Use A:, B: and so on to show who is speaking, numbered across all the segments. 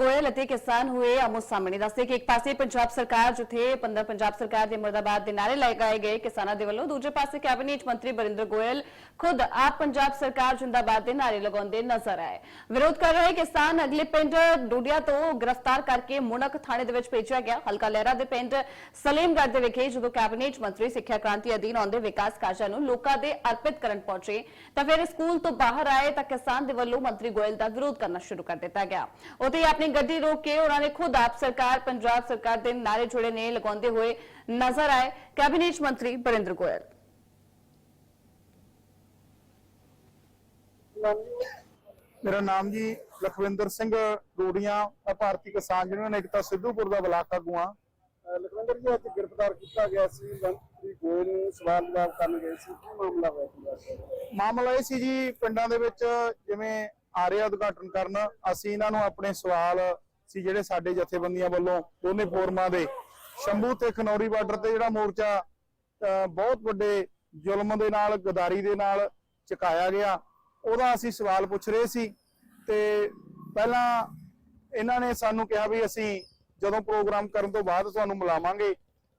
A: ਗੋਇਲ ਅਤੇ ਕਿਸਾਨ ਹੋਏ ਆਮੋ ਸਾਹਮਣੇ। ਦੱਸਦੇ ਕਿ ਇੱਕ ਪਾਸੇ ਪੰਜਾਬ ਸਰਕਾਰ, ਜਿੱਥੇ ਪੰਦਰ ਪੰਜਾਬ ਸਰਕਾਰ ਦੇ ਮੁਰਦਾਬਾਦ ਦੇ ਨਾਰੇ ਲਗਾਏ ਗਏ ਕਿਸਾਨਾਂ ਦੇ ਵੱਲੋਂ, ਦੂਜੇ ਪਾਸੇ ਕੈਬਨਿਟ ਮੰਤਰੀ ਬਰਿੰਦਰ ਗੋਇਲ ਖੁਦ ਆਪ ਪੰਜਾਬ ਸਰਕਾਰ ਜਿੰਦਾਬਾਦ ਦੇ ਨਾਰੇ ਲਗਾਉਂਦੇ ਨਜ਼ਰ ਆਏ। ਵਿਰੋਧ ਕਰ ਰਹੇ ਕਿਸਾਨ ਅਗਲੇ ਪਿੰਡ ਡੋਡੀਆ ਤੋਂ ਗ੍ਰਿਫਤਾਰ ਕਰਕੇ ਮੁਨਕ ਥਾਣੇ ਦੇ ਵਿੱਚ ਭੇਜਿਆ ਗਿਆ। ਹਲਕਾ ਲਹਿਰਾ ਦੇ ਪਿੰਡ ਸਲੀਮਗੜ੍ਹ ਦੇ ਵਿਖੇ ਜਦੋਂ ਕੈਬਨਿਟ ਮੰਤਰੀ ਸਿੱਖਿਆ ਕ੍ਰਾਂਤੀ ਅਧੀਨ ਆਉਂਦੇ ਵਿਕਾਸ ਕਾਰਜਾਂ ਨੂੰ ਲੋਕਾਂ ਦੇ ਅਰਪਿਤ ਕਰਨ ਪਹੁੰਚੇ, ਤਾਂ ਫਿਰ ਸਕੂਲ ਤੋਂ ਬਾਹਰ ਆਏ ਤਾਂ ਕਿਸਾਨ ਦੇ ਵੱਲੋਂ ਮੰਤਰੀ ਗੋਇਲ ਦਾ ਵਿਰੋਧ ਕਰਨਾ ਸ਼ੁਰੂ ਕਰ ਦਿੱਤਾ ਗਿਆ। ਉਤੇ ਆਪਣੀ ਗੱਡੀ ਰੋਕ ਕੇ ਉਹਨਾਂ ਨੇ ਖੁਦ ਆਪ ਸਰਕਾਰ ਪੰਜਾਬ ਸਰਕਾਰ ਦੇ ਨਾਰੇ ਜੁੜੇ ਨੇ ਲਗਾਉਂਦੇ ਹੋਏ ਨਜ਼ਰ ਆਏ। ਕੈਬਨਿਟ ਮੰਤਰੀ ਬਰਿੰਦਰ ਗੋਇਲ।
B: ਮੇਰਾ ਨਾਮ ਜੀ ਲਖਵਿੰਦਰ ਸਿੰਘ ਰੋੜੀਆਂ ਭਾਰਤੀ ਕਿਸਾਨ ਯੂਨੀਅਨ ਏਕਤਾ ਸਿੱਧੂਪੁਰ ਦਾ ਬਲਾਕ ਆਗੂ
C: ਅਹ ਲਖਵਿੰਦਰ ਜੀ ਅੱਜ ਗ੍ਰਿਫਤਾਰ ਕੀਤਾ ਗਿਆ ਸੀ। ਮੰਤਰੀ ਗੋਇਲ ਨੂੰ ਸਵਾਲ ਜਵਾਬ ਕਰਨ ਗਏ ਸੀ। ਕੀ ਮਾਮਲਾ ਹੋਇਆ ਸੀ?
B: ਮਾਮਲਾ ਇਹ ਸੀ ਜੀ ਪਿੰਡਾਂ ਦੇ ਵਿੱਚ ਜਿਵੇਂ ਆਰਿਆ ਉਦਘਾਟਨ ਕਰਨ, ਅਸੀਂ ਇਹਨਾਂ ਨੂੰ ਆਪਣੇ ਸਵਾਲ ਸੀ ਜਿਹੜੇ ਸਾਡੇ ਜਥੇਬੰਦੀਆਂ ਵੱਲੋਂ ਦੋਨੇ ਫੋਰਮਾਂ ਦੇ। ਸ਼ੰਭੂ ਤੇ ਖਨੌਰੀ ਬਾਰਡਰ ਤੇ ਜਿਹੜਾ ਮੋਰਚਾ ਬਹੁਤ ਵੱਡੇ ਜ਼ੁਲਮ ਦੇ ਨਾਲ, ਗਦਾਰੀ ਦੇ ਨਾਲ ਚੁਕਾਇਆ ਗਿਆ, ਉਹਦਾ ਅਸੀਂ ਸਵਾਲ ਪੁੱਛ ਰਹੇ ਸੀ। ਤੇ ਪਹਿਲਾਂ ਇਹਨਾਂ ਨੇ ਸਾਨੂੰ ਕਿਹਾ ਵੀ ਅਸੀਂ ਜਦੋਂ ਪ੍ਰੋਗਰਾਮ ਕਰਨ ਤੋਂ ਬਾਅਦ ਤੁਹਾਨੂੰ ਮਿਲਾਵਾਂਗੇ,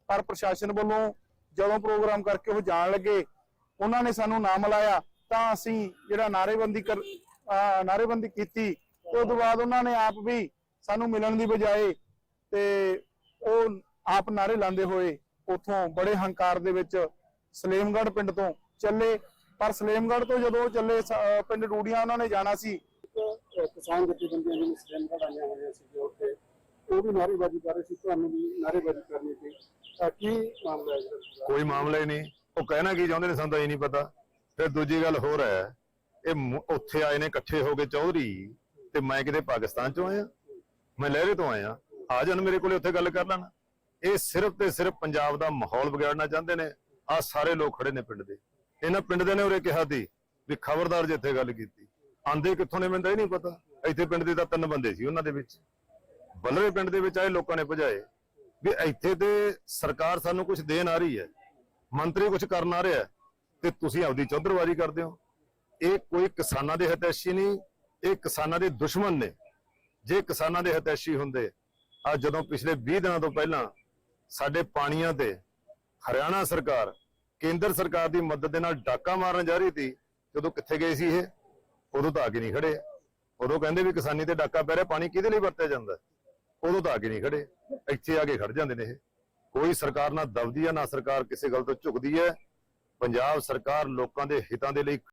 B: ਪਰ ਪ੍ਰਸ਼ਾਸਨ ਵੱਲੋਂ ਜਦੋਂ ਪ੍ਰੋਗਰਾਮ ਕਰਕੇ ਉਹ ਜਾਣ ਲੱਗੇ, ਉਹਨਾਂ ਨੇ ਸਾਨੂੰ ਨਾ ਮਿਲਾਇਆ, ਤਾਂ ਅਸੀਂ ਜਿਹੜਾ ਨਾਰੇਬੰਦੀ ਨਾਅਰੇਬੰਦੀ ਕੀਤੀ। ਤੇ ਉਸ ਤੋਂ ਬਾਅਦ ਉਹਨਾਂ ਨੇ ਆਪ ਵੀ ਸਾਨੂੰ ਮਿਲਣ ਦੀ ਬਜਾਏ ਤੇ ਉਹ ਆਪ ਨਾਰੇ ਲਾਉਂਦੇ ਹੋਏ ਉਥੋਂ ਬੜੇ ਹੰਕਾਰ ਦੇ ਵਿੱਚ ਸਲੇਮਗੜ੍ਹ ਪਿੰਡ ਤੋਂ ਚੱਲੇ। ਪਰ ਸਲੇਮਗੜ੍ਹ ਤੋਂ ਜਦੋਂ ਉਹ ਚੱਲੇ ਪਿੰਡ ਰੂੜੀਆਂ ਉਹਨਾਂ ਨੇ ਜਾਣਾ ਸੀ।
C: ਕਿਸਾਨ ਜਥੇਬੰਦੀਆਂ ਜਿਹੜੀਆਂ ਸਟੈਂਡ ਆਈਆਂ ਹੋਈਆਂ ਸੀ ਉੱਥੇ ਉਹ ਵੀ ਨਾਅਰੇਬਾਜ਼ੀ ਕਰ ਰਹੇ ਸੀ ਤੁਹਾਨੂੰ ਵੀ ਨਾਅਰੇਬਾਜ਼ੀ ਕਰਨੀ ਸੀ। ਤਾਂ ਕੀ ਮਾਮਲਾ ਹੈ
D: ਕੋਈ ਮਾਮਲਾ ਹੀ ਨਹੀਂ। ਉਹ ਕਹਿਣਾ ਕੀ ਚਾਹੁੰਦੇ ਨੇ ਸਾਨੂੰ ਤਾਂ ਇਹ ਨਹੀਂ ਪਤਾ। ਫਿਰ ਦੂਜੀ ਗੱਲ ਹੋਰ ਹੈ। ਇਹ ਉੱਥੇ ਆਏ ਨੇ ਇਕੱਠੇ ਹੋ ਕੇ ਚੌਧਰੀ ਤੇ ਮੈਂ ਕਿਤੇ ਪਾਕਿਸਤਾਨ ਚੋਂ ਆਇਆ। ਮੈਂ ਲਹਿਰੇ ਤੋਂ ਆਇਆ। ਆ ਜਾਣ ਮੇਰੇ ਕੋਲੇ, ਉੱਥੇ ਗੱਲ ਕਰ ਲੈਣ। ਇਹ ਸਿਰਫ ਤੇ ਸਿਰਫ ਪੰਜਾਬ ਦਾ ਮਾਹੌਲ ਵਿਗਾੜਨਾ ਚਾਹੁੰਦੇ ਨੇ। ਆ ਸਾਰੇ ਲੋਕ ਖੜੇ ਨੇ ਪਿੰਡ ਦੇ। ਇਹਨਾਂ ਪਿੰਡ ਦੇ ਨੇ ਉਰੇ ਕਿਹਾ ਸੀ ਵੀ ਖਬਰਦਾਰ ਜੇ ਇੱਥੇ ਗੱਲ ਕੀਤੀ। ਆਂਦੇ ਕਿੱਥੋਂ ਨੇ ਮੈਨੂੰ ਤਾਂ ਇਹ ਨਹੀਂ ਪਤਾ। ਇੱਥੇ ਪਿੰਡ ਦੇ ਤਾਂ ਤਿੰਨ ਬੰਦੇ ਸੀ ਉਹਨਾਂ ਦੇ ਵਿੱਚ। ਬੱਲਰੇ ਪਿੰਡ ਦੇ ਵਿੱਚ ਆਏ, ਲੋਕਾਂ ਨੇ ਭਜਾਏ। ਵੀ ਇੱਥੇ ਤੇ ਸਰਕਾਰ ਸਾਨੂੰ ਕੁਝ ਦੇਣ ਆ ਰਹੀ ਹੈ। ਮੰਤਰੀ ਕੁਝ ਕਰਨ ਆ ਰਿਹਾ ਤੇ ਤੁਸੀਂ ਆਪਦੀ ਚੌਧਰਵਾਰੀ ਕਰਦੇ ਹੋ। ਇਹ ਕੋਈ ਕਿਸਾਨਾਂ ਦੇ ਹਿਤੈਸ਼ੀ ਨਹੀਂ, ਇਹ ਕਿਸਾਨਾਂ ਦੇ ਦੁਸ਼ਮਣ ਨੇ। ਜੇ ਕਿਸਾਨਾਂ ਦੇ ਹਿਤੈਸ਼ੀ ਹੁੰਦੇ ਆ ਜਦੋਂ ਪਿਛਲੇ 20 ਦਿਨਾਂ ਤੋਂ ਪਹਿਲਾਂ ਸਾਡੇ ਪਾਣੀਆਂ ਤੇ ਹਰਿਆਣਾ ਸਰਕਾਰ, ਕੇਂਦਰ ਸਰਕਾਰ ਦੀ ਮਦਦ ਦੇ ਨਾਲ ਡਾਕਾ ਮਾਰਨ ਜਾ ਰਹੀ ਸੀ, ਜਦੋਂ ਕਿੱਥੇ ਗਏ ਸੀ ਇਹ? ਉਦੋਂ ਤਾਂ ਆ ਕੇ ਨਹੀਂ ਖੜੇ। ਉਦੋਂ ਕਹਿੰਦੇ ਵੀ ਕਿਸਾਨੀ ਤੇ ਡਾਕਾ ਪੈ ਰਿਹਾ, ਪਾਣੀ ਕਿਹਦੇ ਲਈ ਵਰਤਿਆ ਜਾਂਦਾ? ਉਦੋਂ ਤਾਂ ਆ ਕੇ ਨਹੀਂ ਖੜੇ। ਇੱਥੇ ਆ ਕੇ ਖੜ ਜਾਂਦੇ ਨੇ ਇਹ। ਕੋਈ ਸਰਕਾਰ ਨਾ ਦਬਦੀ ਹੈ ਨਾ ਸਰਕਾਰ ਕਿਸੇ ਗੱਲ ਤੋਂ ਝੁਕਦੀ ਹੈ। ਪੰਜਾਬ ਸਰਕਾਰ ਲੋਕਾਂ ਦੇ ਹਿੱਤਾਂ ਦੇ ਲਈ